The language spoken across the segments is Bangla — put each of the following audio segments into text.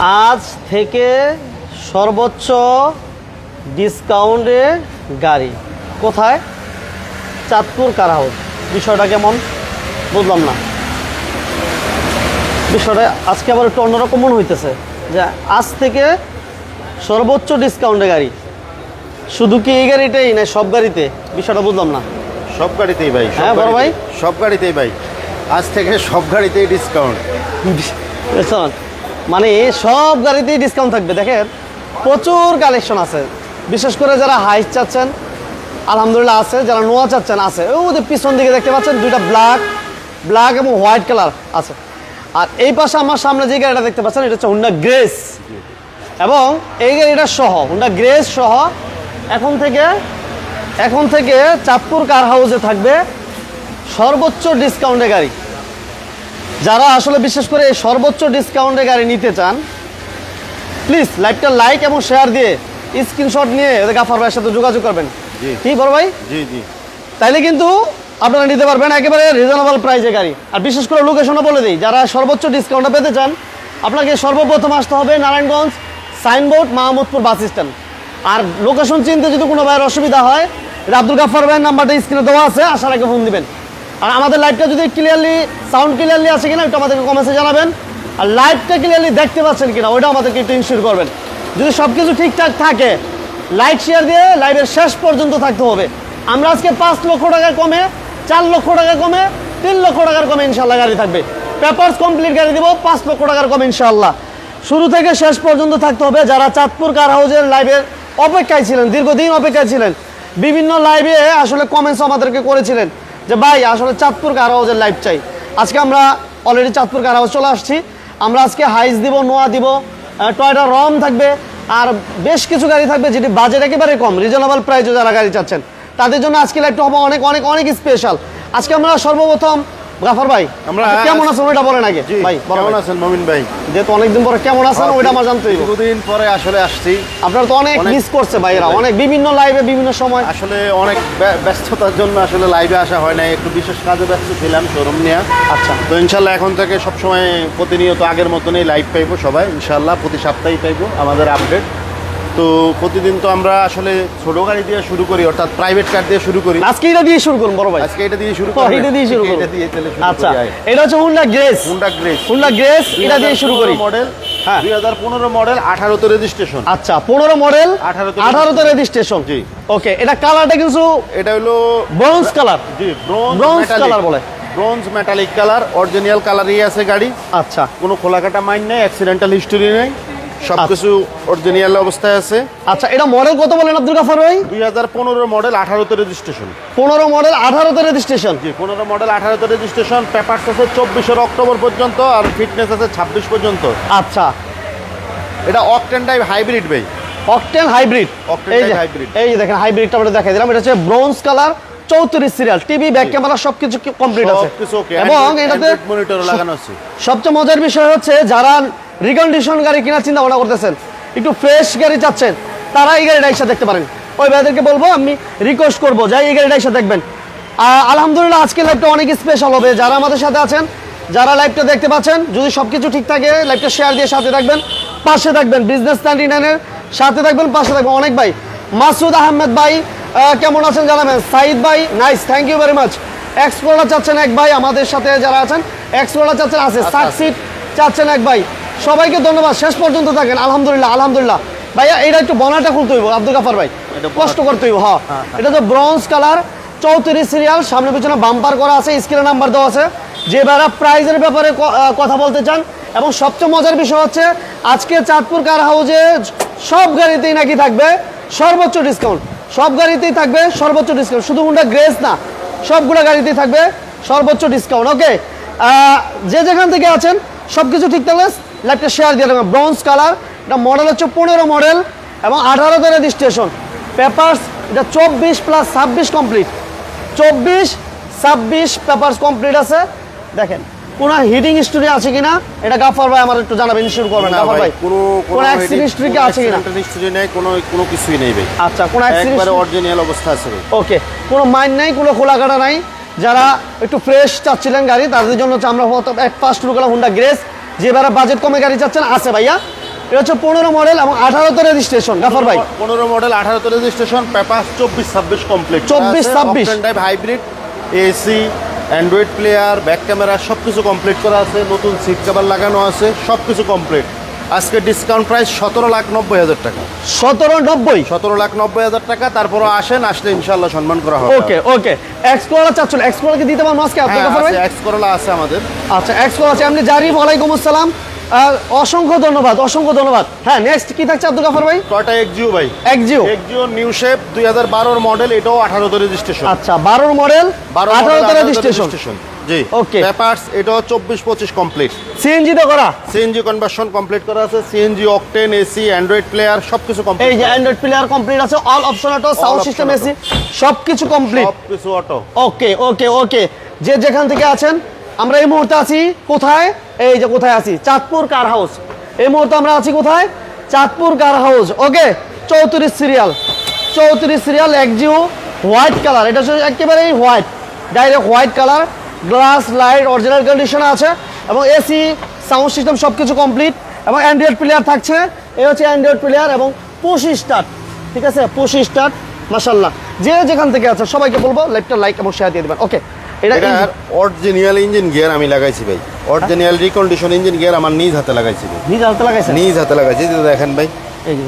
আজ থেকে সর্বোচ্চ ডিসকাউন্টে গাড়ি। কোথায়? চাঁদপুর কার হাউস বিষয়টা কেমন? বুঝলাম না। বিষয়টা আজকে আবার একটু অন্যরকম মনে হইতেছে যে আজ থেকে সর্বোচ্চ ডিসকাউন্টে গাড়ি। শুধু কি এই গাড়িটাই না সব গাড়িতে? বিষয়টা বুঝলাম না। সব গাড়িতেই ভাই হ্যাঁ, বড় ভাই? সব গাড়িতেই ভাই। আজ থেকে সব গাড়িতেই ডিসকাউন্ট? মানে সব গাড়িতেই ডিসকাউন্ট থাকবে। দেখেন, প্রচুর কালেকশন আছে। বিশেষ করে যারা হাইস চাচ্ছেন, আলহামদুলিল্লাহ আছে। যারা নোয়া চাচ্ছেন, আছে। ওদের পিছন দিকে দেখতে পাচ্ছেন, দুইটা ব্ল্যাক ব্ল্যাক এবং হোয়াইট কালার আছে। আর এই পাশে আমার সামনে যে গাড়িটা দেখতে পাচ্ছেন, এটা হচ্ছে হুন্ডা গ্রেস এবং এই গাড়িটা সহ হুন্ডা গ্রেস সহ এখন থেকে এখন থেকে চাঁদপুর কার হাউসে থাকবে সর্বোচ্চ ডিসকাউন্টে গাড়ি। যারা আসলে বিশেষ করে সর্বোচ্চ ডিসকাউন্টে গাড়ি নিতে চান প্লিজ লাইভটা লাইক এবং শেয়ার দিয়ে স্ক্রিনশট নিয়ে গাফার ভাইয়ের সাথে যোগাযোগ করবেন। কি বড় ভাই? জি জি। তাইলে কিন্তু আপনারা নিতে পারবেন একেবারে রিজনেবল প্রাইসে গাড়ি। আর বিশেষ করে লোকেশনও বলে দিই যারা সর্বোচ্চ ডিসকাউন্টটা পেতে চান আপনাকে সর্বপ্রথম আসতে হবে Narayanganj signboard Mahmudpur bus stand. আর লোকেশন চিনতে যদি কোনো ভাইয়ের অসুবিধা হয় আব্দুল গাফার ভাইয়ের নাম্বারটা স্ক্রিনে দেওয়া আছে আসার আগে ফোন দিবেন। আর আমাদের লাইভটা যদি ক্লিয়ারলি সাউন্ড ক্লিয়ারলি আছে কিনা ওইটা আমাদেরকে কমেন্টসে জানাবেন। আর লাইভটা ক্লিয়ারলি দেখতে পাচ্ছেন কিনা ওইটা আমাদেরকে একটু ইনশিওর করবেন। যদি সব কিছু ঠিকঠাক থাকে লাইক শেয়ার দিয়ে লাইভের শেষ পর্যন্ত থাকতে হবে। আমরা আজকে পাঁচ লক্ষ টাকা কমে, চার লক্ষ টাকা কমে, তিন লক্ষ টাকার কমে ইনশাল্লাহ গাড়ি থাকবে। পেপারস কমপ্লিট গাড়ি দিব, পাঁচ লক্ষ টাকার কমে ইনশাল্লাহ শুরু থেকে শেষ পর্যন্ত থাকতে হবে। যারা চাঁদপুর কার হাউজের লাইভের অপেক্ষায় ছিলেন, দীর্ঘদিন অপেক্ষায় ছিলেন, বিভিন্ন লাইভে আসলে কমেন্টস আমাদেরকে করেছিলেন। যে ভাই, আসলে চাঁদপুর কার হাউসের লাইভ চাই। আজকে আমরা অলরেডি চাঁদপুর কার চলে আসছি। আমরা আজকে হাইস দিব নোয়া দিব টয়টা রম থাকবে, আর বেশ কিছু গাড়ি থাকবে যেটি বাজেট একেবারে কম রিজনেবল প্রাইসে যারা গাড়ি চাচ্ছেন, তাদের জন্য আজকে লাইভটা হবে অনেক অনেক অনেক স্পেশাল আজকে আমরা সর্বপ্রথম গাফার ভাই আমরা- কেমন আছেন ওইটা বলেন আগে। ভাই কেমন আছেন মমিন ভাই? যেহেতু অনেকদিন পরে কেমন আছেন ওইটা আমার জানতে হইব। দীর্ঘদিন পরে আসলে আসছি। আপনারা তো অনেক মিস করছে ভাইয়েরা ভাই। অনেক বিভিন্ন লাইভে বিভিন্ন সময়। আসলে অনেক ব্যস্ততার জন্য আসলে লাইভে আসা হয় না একটু বিশেষ কাজে ব্যস্ত ছিলাম শোরুম নিয়ে। আচ্ছা। তো ইনশাল্লাহ এখন থেকে সবসময় প্রতিনিয়ত আগের মতনই লাইভ পাইবো সবাই ইনশাল্লাহ প্রতি সপ্তাহেই পাইবো আমাদের আপডেট তো প্রতিদিন তো আমরা আসলে ছোট গাড়ি দিয়ে শুরু করি অর্থাৎ প্রাইভেট কার দিয়ে শুরু করি। আজকে এটা দিয়ে শুরু করুন বড় ভাই। আজকে এটা দিয়ে শুরু করি। এটা দিয়ে শুরু করুন। এটা দিয়ে তাহলে শুরু আচ্ছা করি। এটা হচ্ছে Honda Grace Honda Grace Honda Grace এটা দিয়ে শুরু করি। মডেল হ্যাঁ। দুই হাজার পনেরো মডেল আঠারোতে রেজিস্ট্রেশন আচ্ছা পনেরো মডেল 18 তে আঠারোতে রেজিস্ট্রেশন জি। ওকে এটা কালারটা কিছু এটা হলো ব্রোঞ্জ কালার জি ব্রোঞ্জ color বলে। ব্রোঞ্জ মেটালিক কালার অরিজিনাল কালারই আছে গাড়ি। আচ্ছা। কোনো খোলাকাটা মাইন নেই অ্যাক্সিডেন্টাল হিস্টোরি নেই। সব কিছু অরিজিনাল অবস্থায় আছে। আচ্ছা এটা মডেল কত বলেন আব্দুল গাফার ভাই? দুই হাজার পনেরো মডেল আঠারোতে রেজিস্ট্রেশন পনেরো মডেল আঠারোতে রেজিস্ট্রেশন জি পনেরো মডেল আঠারোতে রেজিস্ট্রেশন পেপারস আছে চব্বিশের অক্টোবর পর্যন্ত আর ফিটনেস আছে ছাব্বিশ পর্যন্ত। আচ্ছা। এটা অকটেন টাইপ হাইব্রিড ভাই। অকটেন হাইব্রিড অকটেন যে এই যে দেখেন হাইব্রিডটা আমরা দেখাই দিলাম। এটা হচ্ছে ব্রোঞ্জ কালার চৌত্রিশ সিরিয়াল টিভি ব্যাক ক্যামেরা সবকিছু কমপ্লিট আছে। এবং এটাতে Android লাগানো আছে। সবচেয়ে মজার বিষয় হচ্ছে যারা রিকন্ডিশন গাড়ি কেনার চিন্তা ভাবনা করতেছেন একটু ফ্রেশ গাড়ি চাচ্ছেন তারা এই গাড়িটা এসে দেখতে পারেন। ওই ভাইদেরকে বলব আমি রিকোয়েস্ট করব যাই এই গাড়িটা এসে দেখবেন। আলহামদুলিল্লাহ আজকে লাইভটা অনেক স্পেশাল হবে। যারা আমাদের সাথে আছেন যারা লাইভটা দেখতে পাচ্ছেন যদি সব কিছু ঠিক থাকে লাইভটা শেয়ার দিয়ে সাথে থাকবেন পাশে থাকবেন। বিজনেস নাইনটি নাইনের সাথে থাকবেন পাশে থাকবেন অনেক ভাই। মাসুদ আহমেদ ভাই কেমন আছেন জানাবেন? সাইদ ভাই nice thank you very much এক্সপ্লোরা চাচ্ছেন এক ভাই আমাদের সাথে যারা আছেন এক্সপ্লোরা চাচ্ছেন আছে আচ্ছা, সাকসিড চাচ্ছেন এক ভাই। সবাইকে ধন্যবাদ শেষ পর্যন্ত থাকেন আলহামদুলিল্লাহ আলহামদুলিল্লাহ। ভাইয়া এটা একটু বনাটা খুলতে হইব আব্দুল গাফার ভাই। এটা কষ্ট করতে হইব হ্যাঁ। এটা তো ব্রঞ্জ কালার চৌত্রিশ সিরিয়াল সামনে পিছনে বাম্পার করা আছে স্ক্রিনে নাম্বার দেওয়া আছে। যে ভাইরা প্রাইজের ব্যাপারে কথা বলতে চান এবং সবচেয়ে মজার বিষয় হচ্ছে আজকে চাঁদপুর কার হাউজে সব গাড়িতেই নাকি থাকবে সর্বোচ্চ ডিসকাউন্ট সব গাড়িতেই থাকবে সর্বোচ্চ ডিসকাউন্ট শুধু হুন্ডা গ্রেস না, সবগুলো গাড়িতেই থাকবে সর্বোচ্চ ডিসকাউন্ট ওকে যে যেখান থেকে আছেন সব কিছু ঠিক থাকলে লাইভটা শেয়ার দিয়ে দেবেন। ব্রঞ্জ কালার এটা মডেল হচ্ছে পনেরো মডেল এবং আঠারোতে রেজিস্ট্রেশন পেপার্স এটা চব্বিশ প্লাস ছাব্বিশ কমপ্লিট চব্বিশ, ছাব্বিশ পেপার্স কমপ্লিট আছে। দেখেন কোনো হিটিং হিস্টরি আছে কিনা? এটা গাফার ভাই আমার একটু জানাবেন শুরু করবেন না গাফার ভাই কোনো কোনো অ্যাক্সিডেন্ট হিস্ট্রি কি আছে কিনা? হিস্টোরি নেই কোনো কোনো কিছুই নেই ভাই। আচ্ছা কোনো অ্যাক্সিডেন্ট একবারে অরিজিনাল অবস্থা আছে ওকে কোনো মাইন্ড নাই কোনো খোলাকাটা নাই। যারা একটু ফ্রেশ চাচ্ছিলেন গাড়ি তাদের জন্য হচ্ছে আমরা এক ফার্স্ট লুকালাম হুন্ডা গ্রেস যে বাজেট কমে গাড়ি চাচ্ছেন আছে ভাইয়া। এটা হচ্ছে পনেরো মডেল এবং আঠারোতে রেজিস্ট্রেশন গাফার ভাই। পনেরো মডেল আঠারোতে রেজিস্ট্রেশন পেপার চব্বিশ ছাব্বিশ complete 24, 26 type hybrid AC Android player back camera সব কিছু কমপ্লিট করা আছে নতুন সিট কাভার লাগানো আছে সব কিছু কমপ্লিট আজকে ডিসকাউন্ট প্রাইস সতেরো লাখ নব্বই হাজার টাকা। সতেরো নব্বই? সতেরো লাখ নব্বই হাজার টাকা তারপরও আসেন আসলে ইনশাল্লাহ সম্মান করা হবে। ওকে ওকে এক্সপ্লোরার চাচ্ছিল এক্সপ্লোরার কি দিতে পারব আজকে আপনার গাফার ভাই? আছে আমাদের। আচ্ছা এক্সপ্লোর আছে। আপনি জারিফ ওয়ালাইকুম আসসালাম। অসংখ্য ধন্যবাদ অসংখ্য ধন্যবাদ। হ্যাঁ নেক্সট কি থাকছে আব্দুল গাফার ভাই? টয়টা এক্সিও ভাই? এক্সিও এক্সিও নিউ শেপ দুই হাজার বারোর মডেল এটাও আঠারোতে রেজিস্ট্রেশন আচ্ছা বারোর মডেল বারো আঠারোতে রেজিস্ট্রেশন জি। Okay. পেপারস এটাও চব্বিশ পঁচিশ কমপ্লিট সিএনজি তো করা? সিএনজি কনভার্সন কমপ্লিট করা আছে। CNG octane AC Android player সবকিছু কমপ্লিট এই যে অ্যান্ড্রয়েড প্লেয়ার কমপ্লিট আছে all option auto sound system AC সবকিছু কমপ্লিট সব কিছু অটো ওকে ওকে ওকে যে যেখান থেকে আছেন আমরা এই মুহূর্তে আছি কোথায়? এই যে কোথায় আছি? চাঁদপুর কার হাউস এই মুহূর্তে আমরা আছি কোথায়? চাঁদপুর কার হাউস ওকে চৌত্রিশ সিরিয়াল চৌত্রিশ সিরিয়াল একজিও হোয়াইট কালার এটা হচ্ছে একেবারেই white direct white colour glass light original কন্ডিশনে আছে। এবং এসি সাউন্ড সিস্টেম সব কিছু কমপ্লিট এবং অ্যান্ড্রয়েড প্লেয়ার থাকছে। এই হচ্ছে অ্যান্ড্রয়েড প্লেয়ার এবং পঁচিশ স্টার্ট ঠিক আছে? পঁচিশ স্টার্ট মাসাল্লাহ যে যেখান থেকে আছে, সবাইকে বলব লাইভটা লাইক এবং শেয়ার দিয়ে দেবেন। ওকে এটা এটা অরিজিনাল ইঞ্জিন গিয়ার আমি লাগাইছি ভাই। অরিজিনাল রিকন্ডিশন ইঞ্জিন গিয়ার আমার নিজ হাতে লাগাইছি ভাই। নিজ হাতে লাগাইছেন? নিজ হাতে লাগাইছি দেখেন ভাই। এই যে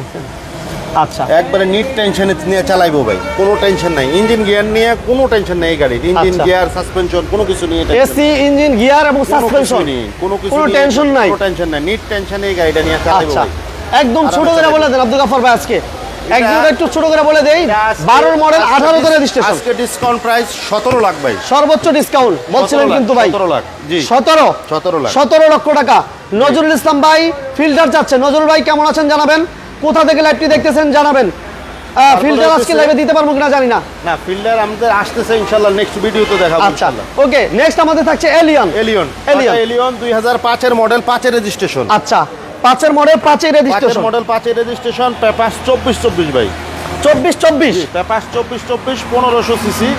আচ্ছা। একবারে নিট টেনশনে নিয়ে চালাইবো ভাই কোনো টেনশন নাই। ইঞ্জিন গিয়ার নিয়ে কোনো টেনশন নেই গাড়ির। ইঞ্জিন আচ্ছা। গিয়ার সাসপেনশন কোনো কিছু নিয়ে এসি ইঞ্জিন গিয়ার এবং সাসপেনশন কোনো কিছু কোনো টেনশন নাই। কোনো টেনশন নাই। নিট টেনশনে এই গাড়িটা নিয়ে চালাইবো আচ্ছা। একদম ছোট করে বলে দেন আব্দুল গাফর ভাই আজকে। একদম একটু ছোট করে বলে দেই এটা আজকে- মডেল আজকে আঠারোতে রেজিস্ট্রেশন আজকে ডিসকাউন্ট প্রাইস সতেরো লাখ ভাই। সর্বোচ্চ ডিসকাউন্ট বলছিলেন কিন্তু ভাই। 17 লাখ, জি। সতেরো। 17 লাখ। সতেরো লক্ষ টাকা। নজরুল ইসলাম ভাই ফিল্টার চাচ্ছে। নজরুল ভাই কেমন আছেন জানাবেন? কোথা থেকে লাইভটি দেখতেছেন জানাবেন। ফিল্টার আজকে লাইভে দিতে পারব কিনা জানি না। না ফিল্ডার আমাদের আসতেছে ইনশাল্লাহ নেক্সট ভিডিওতে দেখাবো আচ্ছা ওকে নেক্সট আমাদের থাকছে এলিয়ন এলিয়ন। এলিয়ন দুই হাজার পাঁচের মডেল পাঁচের রেজিস্ট্রেশন আচ্ছা পাঁচের মডেল পাঁচের রেজিস্ট্রেশন মডেল পাঁচের রেজিস্ট্রেশন পেপাস চব্বিশ চব্বিশ ভাই। চব্বিশ চব্বিশ? পেপাস চব্বিশ চব্বিশ পনেরোশো সিসি.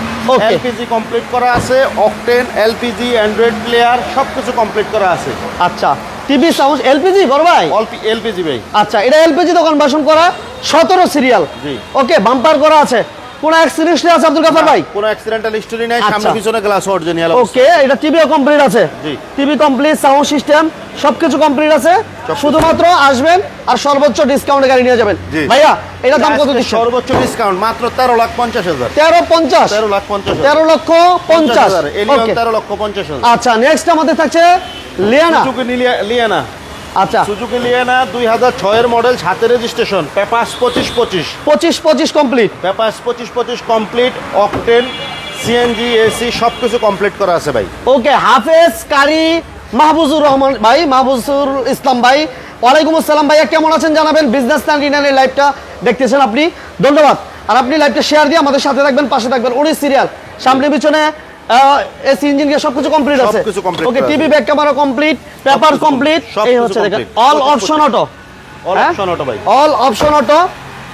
এলপিজি কমপ্লিট করা আছে অকটেন এলপিজি অ্যান্ড্রয়েড প্লেয়ার সব কিছু কমপ্লিট করা আছে। আচ্ছা টিভি সাউন্ড এলপিজি বড় ভাই? অল্পি এলপিজি ভাই। আচ্ছা এটা এলপিজি দোকান বাসন করা সতেরো সিরিয়াল জি। ওকে বাম্পার করা আছে। কোন অ্যাক্সিডেন্ট আছে আব্দুল গাফার ভাই? কোনো অ্যাক্সিডেন্টাল হিস্টোরি নাই আচ্ছা। সামনে পিছনে গ্লাস অরিজিনাল ওকে এটা টিভিও কমপ্লিট আছে। জি। টিভি কমপ্লিট সাউন্ড সিস্টেম সবকিছু কমপ্লিট আছে। শুধুমাত্র আসবেন আর সর্বোচ্চ ডিসকাউন্টে গাড়ি নিয়ে যাবেন। ভাইয়া এটা দাম কত দিচ্ছে সর্বোচ্চ ডিসকাউন্ট মাত্র তেরো লাখ পঞ্চাশ হাজার। তেরো পঞ্চাশ? তেরো লাখ পঞ্চাশ হাজার। তেরো লক্ষ পঞ্চাশ। এলিয়ন ওকে তেরো লক্ষ পঞ্চাশ হাজার। আচ্ছা নেক্সট আমাদের থাকছে লিয়ানা। সুজুকি নিলিয়া- লিয়ানা। আচ্ছা। সুজুকি লিয়ানা দুই হাজার ছয়ের মডেল সাথে রেজিস্ট্রেশন পেপাস পঁচিশ পঁচিশ। পঁচিশ পঁচিশ কমপ্লিট পেপাস পঁচিশ পঁচিশ কমপ্লিট অকটেন সিএনজি এসি সব কিছু কমপ্লিট করা আছে ভাই। ওকে হাফেজ কারি মাহবুজুর রহমান ভাই মাহবুজুর ইসলাম ভাই। ওয়ালাইকুম আসসালাম ভাইয়া কেমন আছেন জানাবেন? বিজনেস নাইনটিনাইনের লাইভটা দেখতেছেন আপনি? ধন্যবাদ। আর আপনি লাইভটা শেয়ার দিয়ে আমাদের সাথে থাকবেন পাশে থাকবেন। উনিশ সিরিয়াল সামনে পিছনে এসি ইঞ্জিন সবকিছু কমপ্লিট আছে। সবকিছু complete okay TV back camera complete paper complete এই হচ্ছে দেখেন all option auto all? Option auto ভাই। অল অপশন অটো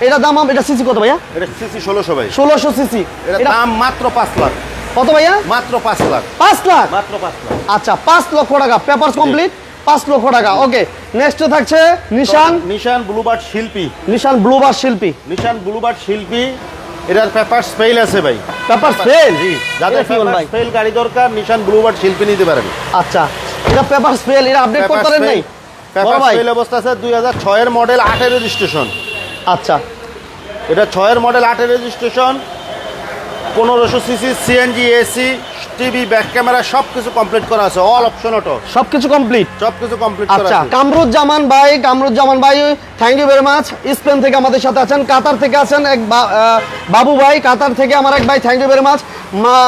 এটা দাম এটা সিসি কত ভাইয়া? এটা সিসি ষোলোশো ভাই। ষোলোশো সিসি এটা দাম মাত্র পাঁচ লাখ। কত ভাইয়া? মাত্র পাঁচ লাখ। পাঁচ লাখ? মাত্র পাঁচ লাখ। আচ্ছা পাঁচ লক্ষ টাকা। পেপার কমপ্লিট পাঁচ লক্ষ টাকা। ওকে নেক্সট থাকছে নিশান নিশান ব্লুবার্ড শিল্পী। নিশান ব্লুবার শিল্পী। নিশান ব্লুবার্ড শিল্পী। এটার পেপার স্পেল আছে ভাই। পেপার ফেল যাদের ভাই? ফেল গাড়ি দরকার নিশান ব্লুবার্ড শিল্পী নিতে পারেন। আচ্ছা এটা পেপার স্পেল এটা আপডেট করতে পারেন নাই? পেপার ফেল অবস্থা আছে 2006 এর মডেল 8 এর রেজিস্ট্রেশন। আচ্ছা। এটা 6 এর মডেল 8 এর registration 1500 CC CNG AC TV back camera সব কিছু কমপ্লিট করা আছে অল অপশন অটো সবকিছু কমপ্লিট সব কিছু কমপ্লিট করা আচ্ছা কামরুজ্জামান ভাই কামরুজ্জামান ভাই thank you very much Spain থেকে আমাদের সাথে আছেন কাতার থেকে আছেন এক বাবু ভাই কাতার থেকে আমার এক ভাই থ্যাংক ইউ ভেরি মাচ মা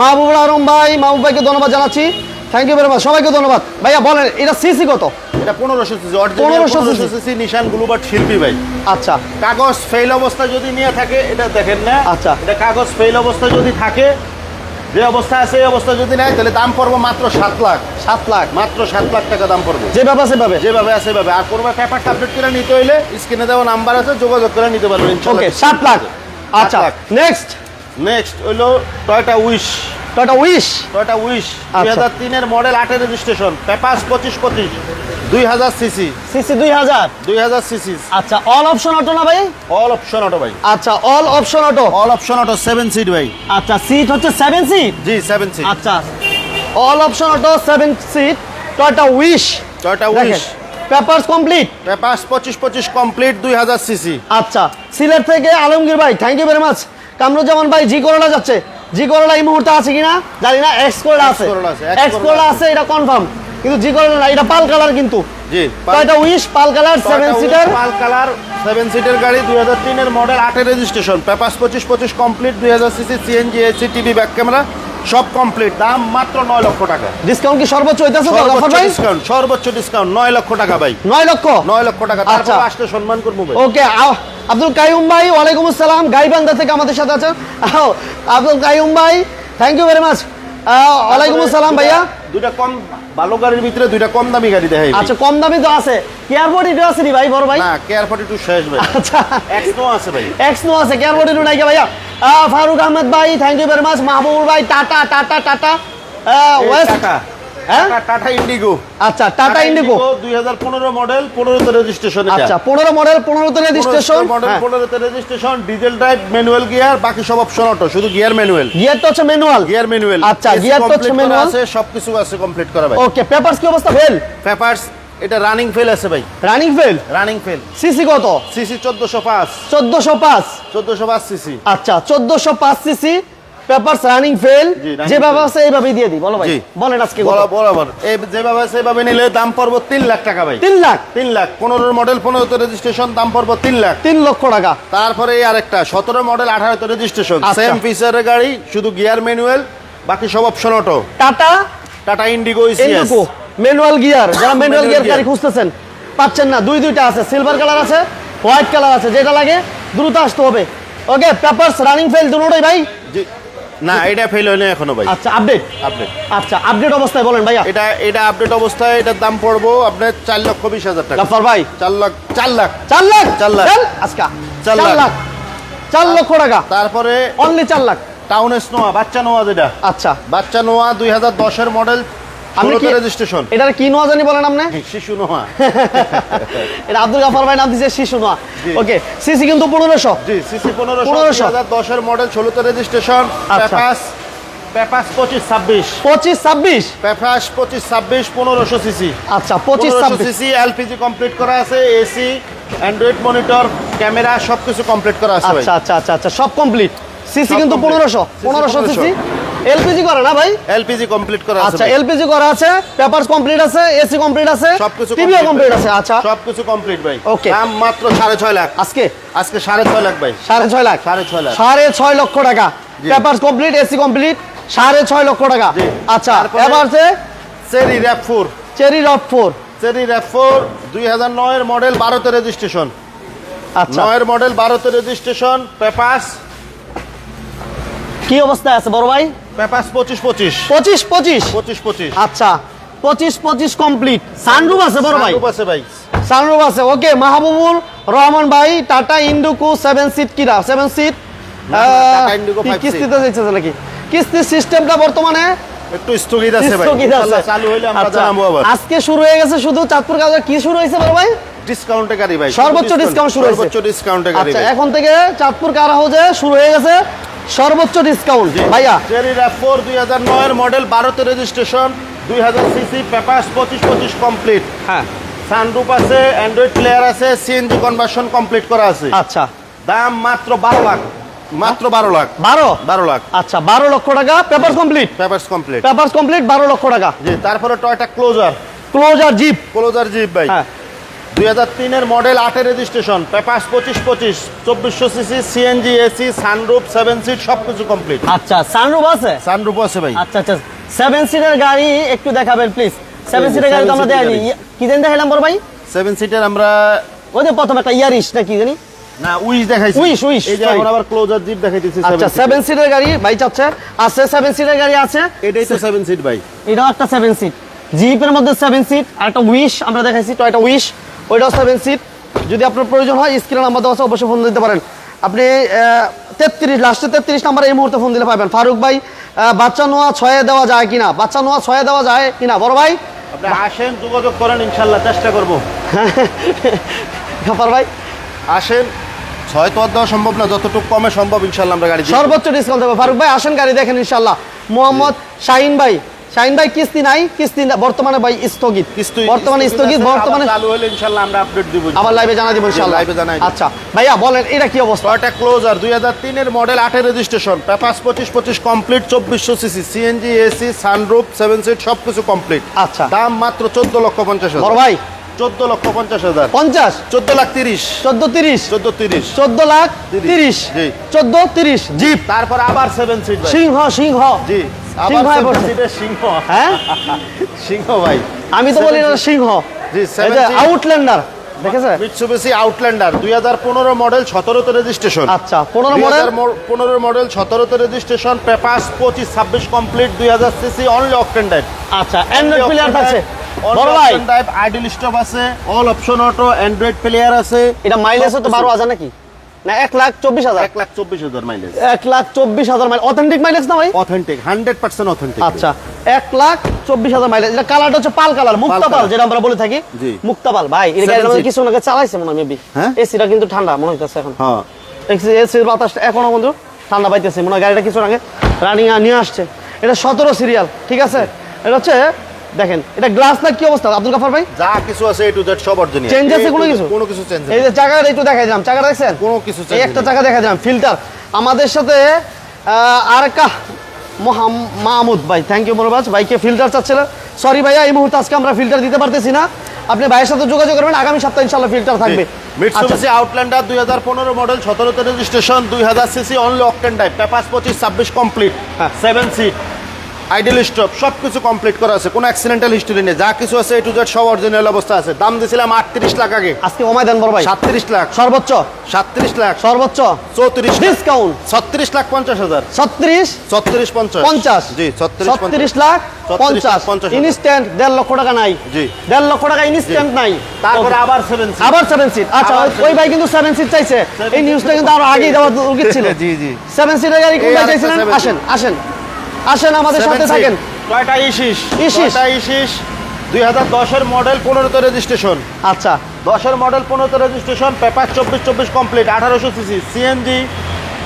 মাহবুবুর আলম ভাই মাহবুব ভাইকে ধন্যবাদ জানাচ্ছি। থ্যাংক ইউ ভেরি মাচ সবাইকে ধন্যবাদ। ভাইয়া বলেন এটা সিসি কত? এটা পনেরোশো সিসি পনেরোশো সিসি নিশান ব্লুবার্ড শিল্পী ভাই। আচ্ছা। কাগজ ফেল অবস্থা যদি নিয়ে থাকে এটা দেখেন না। আচ্ছা। এটা কাগজ ফেল অবস্থা যদি থাকে যে অবস্থা আছে এই অবস্থা যদি নেয় তাহলে দাম পড়ব মাত্র সাত লাখ। সাত লাখ মাত্র সাত লাখ টাকা দাম পড়বে। যেভাবে আছে ভাবে যেভাবে আছে ভাবে আর কোনো পেপারটা আপডেট করে নিতে হইলে স্ক্রিনে দেওয়া নাম্বার আছে যোগাযোগ করে নিতে পারবেন ওকে সাত লাখ। আচ্ছা। নেক্সট নেক্সট হইল Toyota Wish Toyota Wish Toyota Wish. দুই হাজার তিনের মডেল আটের রেজিস্ট্রেশন পেপাস পঁচিশ পঁচিশ দুই হাজার সিসি। সিসি দুই হাজার? দুই হাজার সিসি। আচ্ছা অল অপশন অটো না ভাই? অল অপশন অটো ভাই। আচ্ছা all option auto all option auto seven seat ভাই। আচ্ছা সিট হচ্ছে সেভেন সিট জি সেভেন সিট আচ্ছা all option auto seven seat Toyota Wish Toyota Wish papers complete papers পঁচিশ পঁচিশ কমপ্লিট দুই হাজার সিসি। আচ্ছা সিলেট থেকে আলমগীর ভাই thank you very much Kamruzzaman ভাই জি করোনা যাচ্ছে। জি করোলা এই মুহূর্তে আছে কিনা? জানি না এক্স করোলা আছে এক্স করোলা আছে। এটা কনফার্ম কিন্তু জি করোলা না এটা পাল কালার কিন্তু। জি এটা Wish pearl colour seven seater pearl colour seven seater গাড়ি দুই হাজার তিনের মডেল আটের রেজিস্ট্রেশন পেপারস পঁচিশ পঁচিশ কমপ্লিট দুই হাজার CC CNG AC TV back camera সব কমপ্লিট দাম মাত্র নয় লক্ষ টাকা। ডিসকাউন্ট কি সর্বোচ্চ হইতেছে তো জাফর ভাই ডিসকাউন্ট সর্বোচ্চ ডিসকাউন্ট নয় লক্ষ টাকা ভাই। নয় লক্ষ? নয় লক্ষ টাকা আচ্ছা। তারপর আসলে সম্মান করব ভাই। ওকে আব্দুল কাইম ভাই ওয়ালাইকুম আসসালাম। গাইবান্ধা থেকে আমাদের সাথে আছেন। আব্দুল কাইম ভাই থ্যাংক ইউ ভেরি মাচ ওয়ালাইকুম আসসালাম ভাইয়া। দুইটা কম ভালো গাড়ির ভিতরে দুইটা কম দামি গাড়ি দেখাই আচ্ছা কম দামি তো আছে। কেয়ার বডি আছে ভাই বড় ভাই? না কেয়ার ফোর্টি টু শেষ ভাই। আচ্ছা। এক্স নো আছে ভাই। এক্স নো আছে কেয়ার বডি নাই ভাইয়া? ফারুক আহমেদ ভাই thank you very much Mahbub ভাই টাটা টাটা টাটা। ওয়েস্ট টাটা। টাটা ইন্ডিগো। আচ্ছা টাটা ইন্ডিগো। রেজিস্ট্রেশন আচ্ছা পনেরো মডেল পনেরোতে রেজিস্ট্রেশন মডেল পনেরোতে registration diesel drive manual gear বাকি সব অপশন অটো শুধু গিয়ার ম্যানুয়াল গিয়ার তো হচ্ছে ম্যানুয়াল গিয়ার ম্যানুয়াল আচ্ছা, gear তো হচ্ছে manual। আছে সবকিছু আছে কমপ্লিট করা ভাই। ওকে পেপারস কি অবস্থা? ফেল পেপারস এটা রানিং ফেল আছে ভাই। Running file running file CC কত? সিসি চোদ্দশো পাঁচ। চোদ্দশো পাঁচ। চোদ্দশো পাঁচ সিসি আচ্ছা চোদ্দশো পাঁচ সিসি পেপারস রানিং ফেল যেভাবে। আছে এইভাবেই দিয়ে দিই। বলো ভাই। বলেন আজকে বরাবর এই যেভাবে সেভাবে নিলে দাম পড়ব তিন লাখ টাকা ভাই। তিন লাখ? তিন লাখ। পনেরো মডেল পনেরোতে রেজিস্ট্রেশন দাম পড়ব তিন লাখ। তিন লক্ষ টাকা। তারপরে এই আরেকটা সতেরো মডেল আঠারোতে রেজিস্ট্রেশন। সেম ফিচারের গাড়ি শুধু গিয়ার ম্যানুয়াল বাকি সব option auto Tata. Tata Indigo ECS manual gear যারা ম্যানুয়াল গিয়ার গাড়ি খুঁজতেছেন পাচ্ছেন না। দুই দুইটা আছে। সিলভার কালার আছে হোয়াইট কালার আছে। যেটা লাগে দ্রুত আসতে হবে। ওকে পেপারস রানিং ফেল দুটোই ভাই। না এটা ফেল হয়নি এখনও ভাই। আচ্ছা আপডেট আপডেট আচ্ছা আপডেট অবস্থায় বলেন ভাইয়া। এটা এটা আপডেট অবস্থায় এটার দাম পড়ব আপনার চার লক্ষ বিশ হাজার টাকা। ডাক্তার ভাই। চার লাখ চার লাখ। চার লাখ? চার লাখ। আজকা। চার। লাখ। চার লক্ষ টাকা। তারপরে অনলি চার লাখ। টাউন নোয়া বাচ্চা নোয়া যেটা। আচ্ছা। বাচ্চা নোয়া দুই হাজার দশের মডেল আপনি কি রেজিস্ট্রেশন এটার কি নোয়া জানি বলেন আপনি? শিশু নোয়া। এটা আব্দুল গাফার ভাই নাম দিয়েছে শিশু নোয়া। ওকে সিসি কিন্তু পনেরোশো। জি সিসি 1500 দুই হাজার দশের মডেল ষোলোতে রেজিস্ট্রেশন আচ্ছা। Papers papers papers CC. আচ্ছা সিসি এলপিজি কমপ্লিট করা আছে এসি অ্যান্ড্রয়েড মনিটর ক্যামেরা সবকিছু কমপ্লিট করা আছে আচ্ছা আচ্ছা আচ্ছা আচ্ছা সব কমপ্লিট সিসি কিন্তু। পনেরোশো পনেরোশো 1500 সিসি? এলপিজি করা না ভাই? এলপিজি কমপ্লিট করা আছে আচ্ছা এলপিজি করা আছে পেপারস কমপ্লিট আছে এসি কমপ্লিট আছে সবকিছু টিভিও কমপ্লিট আছে আচ্ছা। সবকিছু কমপ্লিট ভাই। ওকে দাম মাত্র সাড়ে ছয় লাখ। আজকে? আজকে সাড়ে ছয় লাখ ভাই। সাড়ে ছয় লাখ? সাড়ে ছয় লাখ। সাড়ে ছয় লক্ষ টাকা। পেপারস কমপ্লিট এসি কমপ্লিট সাড়ে ছয় লক্ষ টাকা। আচ্ছা এবার আছে চেরি র্যাপ ফোর। চেরি রক ফোর। চেরি র্যাপ ফোর দুই হাজার নয়ের মডেল বারোতে রেজিস্ট্রেশন আচ্ছা। নয়ের মডেল বারোতে রেজিস্ট্রেশন পেপাস কি অবস্থায় আছে বড় ভাই? পেপাস পঁচিশ পঁচিশ। পঁচিশ পঁচিশ? পঁচিশ পঁচিশ। আচ্ছা পঁচিশ পঁচিশ কমপ্লিট সানরুফ আছে বড় ভাই? আছে ভাই। সানরুফ আছে ওকে মাহবুবুর রহমান ভাই টাটা ইন্ডুকু সেভেন সিট কিরা? Seven seat. কিস্তিতে দিচ্ছে নাকি? কিস্তির সিস্টেমটা বর্তমানে একটু স্থগিত আছে ভাই। চালু হইলে আমরা আচ্ছা, জানাব আবার। আজকে শুরু হয়ে গেছে শুধু চাঁদপুর কাজে কি শুরু হয়েছে বড় ভাই? ডিসকাউন্টে গাড়ি ভাই। সর্বোচ্চ ডিসকাউন্ট শুরু হয়েছে। সর্বোচ্চ ডিসকাউন্টে গাড়ি আচ্ছা এখন থেকে চাঁদপুর কার হাউজে শুরু হয়ে গেছে। সর্বোচ্চ ডিসকাউন্ট ভাইয়া। চেরি র্যাপ ফোর দুই হাজার নয়ের মডেল বারোতে রেজিস্ট্রেশন দুই হাজার সিসি পেপাস পঁচিশ পঁচিশ কমপ্লিট হ্যাঁ। সানরুপ আছে অ্যান্ড্রয়েড প্লেয়ার আছে সিএনজি কনভার্সন কমপ্লিট করা আছে। আচ্ছা। দাম মাত্র বারো লাখ। মাত্র বারো লাখ। বারো? বারো লাখ। আচ্ছা বারো লক্ষ টাকা paper complete papers complete paper complete বারো লক্ষ টাকা। জি তারপরে Toyota closure closure jeep closure jeep ভাই। হ্যাঁ। দুই হাজার তিনের মডেল আটের রেজিস্ট্রেশন পেপাস পঁচিশ পঁচিশ চব্বিশশো cc CNG AC sunroof seven seat সব কিছু কমপ্লিট আচ্ছা সানরুফ আছে? সানরুপ আছে ভাই। আচ্ছা আচ্ছা। সেভেন সিটের গাড়ি একটু দেখাবেন প্লিজ সেভেন সিটের গাড়ি তো আমরা seater কি দেন দেখাইলাম বড় ভাই? সেভেন সিটের আমরা ওই যে প্রথম একটা ইয়ারিশ না কি জানি? না উইশ দেখাইছি। Wish, Wish, এই যে. এখন আবার ক্লোজার জিপ দেখাইতেছি আচ্ছা সেভেন সিটের গাড়ি ভাই চাচ্ছে। আছে সেভেন সিটের গাড়ি আছে। এটাই তো সেভেন সিট ভাই। এটাও একটা সেভেন সিট জিপের মধ্যে সেভেন সিট আর একটা উইশ আমরা দেখাইছি একটা উইশ ওইটাও সেভেন সিট যদি আপনার প্রয়োজন হয় স্ক্রিনে নাম্বার দেওয়া আছে অবশ্যই ফোন দিতে পারেন। আপনি তেত্রিশ লাস্টে তেত্রিশ নাম্বার এই মুহূর্তে ফোন দিলে পাবেন। ফারুক ভাই বাচ্চা নোয়া ছয়ে দেওয়া যায় কিনা? বাচ্চা নোয়া ছয়ে দেওয়া যায় কিনা? বড় ভাই। আপনি আসেন যোগাযোগ করেন ইনশাল্লাহ চেষ্টা করব। গাফার ভাই। আসেন। ছয় তো আর দেওয়া সম্ভব না যতটুকু কমে সম্ভব ইনশাল্লাহ আমরা গাড়ি সর্বোচ্চ ডিসকাউন্ট দেবো। ফারুক ভাই আসেন গাড়ি দেখেন ইনশাল্লাহ। মোহাম্মদ শাহিন ভাই শাহিন ভাই কিস্তি নাই কিস্তি বর্তমানে ভাই স্থগিত। কিস্তি বর্তমানে স্থগিত বর্তমানে চালু হলে ইনশাল্লাহ আমরা আপডেট দিব। আবার লাইভে জানা দিব live এ জানাই আচ্ছা ভাইয়া বলেন এটা কি অবস্থা? টয়টা ক্লোজার দুই হাজার তিনের মডেল আটের রেজিস্ট্রেশন পেপাস পঁচিশ পঁচিশ কমপ্লিট চব্বিশশো cc CNG AC sunroof seven seat সব কিছু কমপ্লিট আচ্ছা। দাম মাত্র চোদ্দ লক্ষ পঞ্চাশ বড় হাজার ভাই। চোদ্দ লক্ষ পঞ্চাশ হাজার। পঞ্চাশ? চোদ্দ লাখ তিরিশ। চোদ্দ তিরিশ? চোদ্দ তিরিশ। চোদ্দ লাখ তিরিশ। জি। চোদ্দ তিরিশ? জিপ। তারপর আবার সেভেন সিট ভাই। সিংহ সিংহ। জি। সিংহ হয়ে পড়ছে। সিংহ। হ্যাঁ? সিংহ ভাই। আমি তো বলি এটা সিংহ। জি। আউটল্যান্ডার দেখেছে? মিটসুবিসি আউটল্যান্ডার দুই হাজার পনেরো মডেল সতেরোতে রেজিস্ট্রেশন আচ্ছা পনেরো মডেল পনেরো মডেল সতেরোতে রেজিস্ট্রেশন পেপাস পঁচিশ ছাব্বিশ কমপ্লিট দুই হাজার সিসি অনলি অকটেন টাইপ আচ্ছা অ্যান্ড্রয়েড প্লেয়ার থাকছে বড় ভাই। আইডিল স্টপ আছে all option auto android player আছে। এটা মাইলেজ তো বারো হাজার নাকি? না এক লাখ চব্বিশ হাজার। এক লাখ চব্বিশ হাজার মাইলেজ এক লাখ চব্বিশ হাজার মাইল অথেন্টিক মাইলেজ না ভাই? অথেন্টিক হান্ড্রেড পার্সেন্ট অথেন্টিক আচ্ছা এক লাখ চব্বিশ হাজার মাইলেজ এটা কালারটা হচ্ছে পাল কালার মুক্তাপাল যেটা আমরা বলে থাকি। মুক্তাপাল ভাই এটা গাড়ির মধ্যে কিছু নাকি চালাইছে মনে হয় মেবি হ্যাঁ? এসিটা কিন্তু ঠান্ডা মনে হইতেছে এখন। হ্যাঁ। এসির বাতাসটা এখনও বন্ধু ঠান্ডা পাইতেছে। মনে হয় গাড়িটা কিছু আগে রানিং নিয়ে আসছে। এটা সতেরো সিরিয়াল ঠিক আছে? এটা হচ্ছে দেখেন এটা গ্লাস না কি অবস্থা? আব্দুল গাফার ভাই? যা কিছু আছে এ টু জেড সব অরিজিনাল Change আছে কোনো কিছু? কোনো কিছু চেঞ্জ এই যে চাকাটা একটু দেখাই দিলাম চাকাটা দেখছেন? কোনো কিছু এই একটা নেই। চাকা দেখা দিলাম ফিল্টার আমাদের সাথে আহ, আর কা মোহাম- মাহমুদ ভাই। থ্যাংক ইউ মনোবাজ ভাইকে ফিল্টার চাচ্ছিলেন সরি ভাইয়া এই মুহূর্তে আজকে আমরা ফিল্টার দিতে পারতেছি না। আপনি ভাইয়ের সাথে যোগাযোগ করবেন আগামী সপ্তাহে ইনশাল্লাহ ফিল্টার থাকবে। মিটসুবিসি আউটল্যান্ডার দুই হাজার পনেরো মডেল সতেরোতে রেজিস্ট্রেশন দুই হাজার cc only octane type papers পঁচিশ ছাব্বিশ কমপ্লিট হ্যাঁ। সেভেন সিট আইডিয়াল স্টপ সব কিছু কমপ্লিট করা আছে। কোনো অ্যাক্সিডেন্টাল হিস্টোরি নেই। যা কিছু আছে এ টু জেড সব অরিজিনাল অবস্থা আছে। দাম দিয়েছিলাম আটত্রিশ লাখ আগে। আজকে কমাই দেন বড় ভাই। সাতত্রিশ লাখ। সর্বোচ্চ। সাতত্রিশ লাখ। সর্বোচ্চ। চৌত্রিশ ডিসকাউন্ট ছত্রিশ লাখ পঞ্চাশ হাজার। ছত্রিশ। ছত্রিশ পঞ্চাশ। পঞ্চাশ। জি ছত্রিশ লাখ পঞ্চাশ। পঞ্চাশ ইনস্ট্যান্ট দেড় লক্ষ টাকা নাই। জি। দেড় লক্ষ টাকা ইনস্ট্যান্ট নাই। তারপরে আবার সেভেন আবার সেভেন সিট আচ্ছা ওই- ভাই কিন্তু সেভেন সিট চাইছে। এই নিউজটা কিন্তু আরও আগেই দেওয়া উচিত ছিল। জি জি। সেভেন সিটের গাড়ি চাইছিলেন? আসেন আসেন। আসেন আমাদের সাথে থাকেন। টয়টা ইশিস। টয়টা ইশিস দুই হাজার দশের মডেল পনেরোতে রেজিস্ট্রেশন আচ্ছা। দশের মডেল পনেরোতে রেজিস্ট্রেশন পেপার চব্বিশ চব্বিশ কমপ্লিট আঠারোশো cc CNG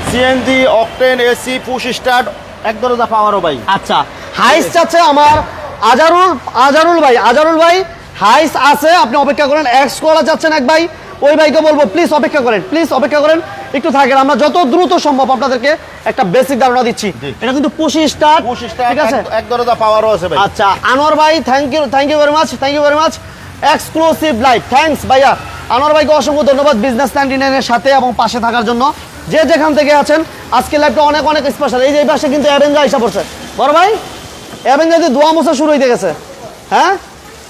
CNG octane AC push start এক দরজা পাওয়ারও ভাই। আচ্ছা। হাইস চাচ্ছে আমার আজারুল আজারুল ভাই আজারুল ভাই হাইস আছে আপনি অপেক্ষা করেন এক্স কলা যাচ্ছেন এক ভাই ওই ভাইকে বলব প্লিজ অপেক্ষা করেন প্লিজ অপেক্ষা করেন। একটু থাকেন আমরা যত দ্রুত সম্ভব আপনাদেরকে একটা বেসিক ধারণা দিচ্ছি। এটা কিন্তু পুশ ঠিক আছে? এক দরজা পাওয়ারও আছে ভাই। আচ্ছা আনোয়ার ভাই thank you thank you very much thank you very much exclusive live thanks ভাইয়া। আনোয়ার ভাইকে অসংখ্য ধন্যবাদ বিজনেস নাইনটি নাইনের সাথে এবং পাশে থাকার জন্য। যে যেখান থেকে আছেন আজকে লাইভটা অনেক অনেক স্পেশাল এই যে এই পাশে কিন্তু অ্যাভেঞ্জার এসে পড়ছে। বড় ভাই অ্যাভেঞ্জার দোয়া মোছা শুরু হইতে গেছে। হ্যাঁ?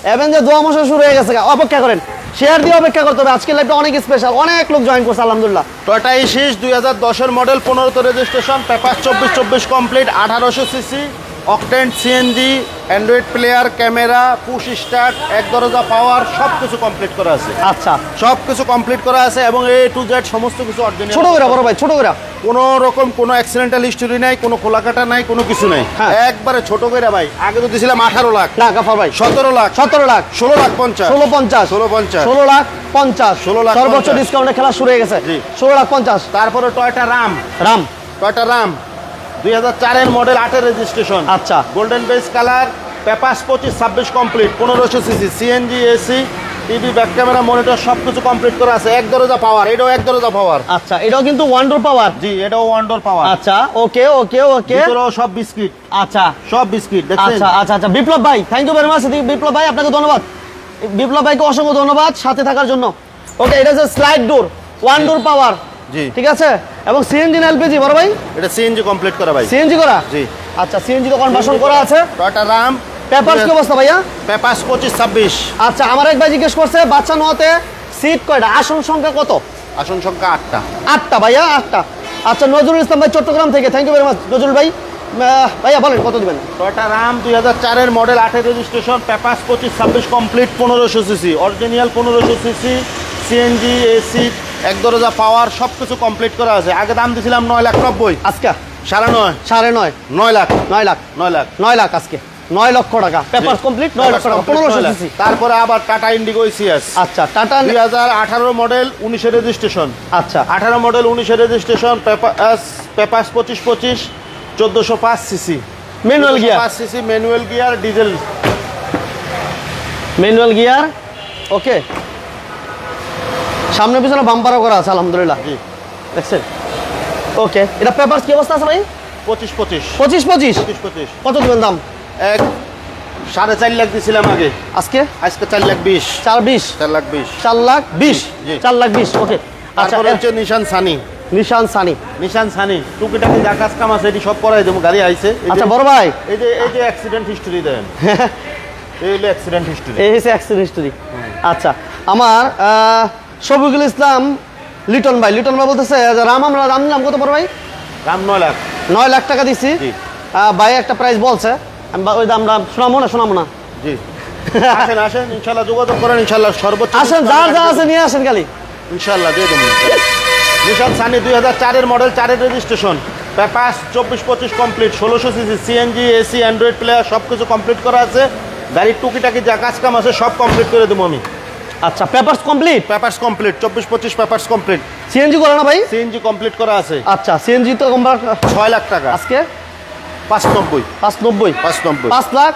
অ্যাভেঞ্জার দোয়া মোছা শুরু হয়ে গেছে অপেক্ষা করেন। শেয়ার দিয়ে অপেক্ষা করতে হবে। আজকে লাইভটা অনেক স্পেশাল অনেক লোক জয়েন করছে আলহামদুলিল্লাহ। টয়টা ইশিস দুই হাজার দশের মডেল পনেরোতে রেজিস্ট্রেশন পেপার চব্বিশ চব্বিশ কমপ্লিট আঠারোশো cc octane CNG android player camera push start এক দরজা পাওয়ার সব কিছু কমপ্লিট করা আছে। আচ্ছা। সব কিছু কমপ্লিট করা আছে এবং এ টু জেড সমস্ত কিছু অরিজিনাল ছোট করে বড় ভাই ছোট করে। কোনো রকম কোনো অ্যাক্সিডেন্টাল হিস্টোরি নাই কোনো খোলাকাটা নাই কোনো কিছু নাই। হ্যাঁ। একবারে ছোট করে ভাই আগে তো দিয়েছিলাম আঠারো লাখ। না গাফার ভাই। সতেরো লাখ। সতেরো লাখ। ষোলো লাখ পঞ্চাশ। ষোলো পঞ্চাশ। ষোলো পঞ্চাশ। ষোলো লাখ পঞ্চাশ। 16 লাখ সর্বোচ্চ ডিসকাউন্টে খেলা শুরু হয়ে গেছে। ষোলো লাখ পঞ্চাশ। তারপরে টয়টা রাম রাম টয়টা রাম দুই হাজার চারের মডেল আটের রেজিস্ট্রেশন আচ্ছা। গোল্ডেন বেস কালার পেপাস পঁচিশ ছাব্বিশ কমপ্লিট পনেরোশো cc CNG AC TV back camera monitor সবকিছু কমপ্লিট করা আছে। এক দরজা পাওয়ার এটাও এক দরজা পাওয়ার আচ্ছা এটাও কিন্তু ওয়ান ডোর পাওয়ার জি এটাও ওয়ান ডোর পাওয়ার আচ্ছা ওকে ওকে ওকে ভিতরেও সব বিস্কিট। আচ্ছা। সব বিস্কিট দেখছেন? আচ্ছা আচ্ছা আচ্ছা। বিপ্লব ভাই thank you very much Biplob ভাই আপনাকে ধন্যবাদ। বিপ্লব ভাইকে অসংখ্য ধন্যবাদ সাথে থাকার জন্য। ওকে এটা হচ্ছে slide door one door power জি। ঠিক আছে? এবং সিএনজি না এলপিজি বড় ভাই? এটা সিএনজি কমপ্লিট করা ভাই। সিএনজি করা? জি। আচ্ছা সিএনজি তো কনভার্সন করা আছে। টয়টা রাম পেপারস কি অবস্থা ভাইয়া? পেপাস পঁচিশ ছাব্বিশ। আচ্ছা আমার এক ভাই জিজ্ঞেস করছে বাচ্চা নোয়াতে সিট কয়টা? আসন সংখ্যা কত? আসন সংখ্যা আটটা। আটটা ভাইয়া আটটা। আচ্ছা নজরুল ইসলাম ভাই চট্টগ্রাম থেকে। Thank you very much Nazrul ভাই। ভাইয়া বলেন কত দিবেন? টয়টা রাম দুই হাজার চারের মডেল আটের রেজিস্ট্রেশন পেপাস পঁচিশ ছাব্বিশ কমপ্লিট পনেরোশো সিসি অরিজিনাল পনেরোশো সিসি সিএনজি এসি এক দরজা পাওয়ার সব কিছু কমপ্লিট করা আছে। আগে দাম দিছিলাম নয় লাখ নব্বই। আজকে? সাড়ে নয়। সাড়ে নয়। নয় লাখ। নয় লাখ। নয় লাখ। নয় লাখ আজকে। নয় লক্ষ টাকা। পেপার কমপ্লিট নয় লক্ষ টাকা। পনেরোশো সিসি তারপরে আবার টাটা ইন্ডিগো সিএস আচ্ছা টাটা দুই হাজার আঠারো মডেল উনিশের রেজিস্ট্রেশন আচ্ছা। আঠারো মডেল উনিশের রেজিস্ট্রেশন পেপাস পেপাস পঁচিশ পঁচিশ চোদ্দোশো পাঁচ সিসি ম্যানুয়াল গিয়ার পাঁচ cc manual gear diesel manual gear okay সামনে পিছনে বাম্পারও করা আছে আলহামদুলিল্লাহ। জি। দেখছেন? ওকে এটা পেপার কি অবস্থা আছে ভাই? পঁচিশ পঁচিশ। পঁচিশ পঁচিশ? পঁচিশ পঁচিশ। কত দেবেন দাম? এক সাড়ে চার লাখ দিছিলাম আগে। আজকে? আজকে চার লাখ বিশ। চার বিশ? চার লাখ বিশ। চার লাখ বিশ। চার লাখ বিশ ওকে। আচ্ছা হচ্ছে নিশান সানি। নিশান সানি। নিশান সানি টুকিটাকি যা কাজ কাম আছে এটি সব করাই দেবো গাড়ি আইছে। আচ্ছা বড় ভাই। এই যে এই যে অ্যাক্সিডেন্ট হিস্টোরি দেন। এই হলো অ্যাক্সিডেন্ট হিস্টোরি এই হচ্ছে অ্যাক্সিডেন্ট হিস্টোরি আচ্ছা আমার শফিকুল ইসলাম লিটন ভাই। লিটন ভাই বলতেছে রাম আমরা রাম নিলাম কত বড় ভাই? রাম নয় লাখ। নয় লাখ টাকা দিছি। ভাই একটা প্রাইস বলছে। আমি ওই দামটা শোনাবো না শোনাবো না? জি। আসেন আসেন ইনশাল্লাহ যোগাযোগ করেন ইনশাল্লাহ সর্বোচ্চ আসেন যার যা আছে নিয়ে আসেন খালি। ইনশাল্লাহ দিয়ে দেবো। নিশান সানি দুই হাজার চারের মডেল চারের রেজিস্ট্রেশন পেপাস চব্বিশ পঁচিশ কমপ্লিট ষোলোশো cc CNG AC android player সব কিছু কমপ্লিট করা আছে। গাড়ির টুকিটাকি যা কাজ কাম আছে সব কমপ্লিট করে দেবো আমি। আচ্ছা পেপারস কমপ্লিট পেপার্স কমপ্লিট চব্বিশ পঁচিশ পেপার্স কমপ্লিট সিএনজি করে না ভাই? সিএনজি কমপ্লিট করা আছে। আচ্ছা সিএনজি তো কমবার ছয় লাখ টাকা। আজকে পাঁচ নব্বই পাঁচ নব্বই পাঁচ নব্বই পাঁচ লাখ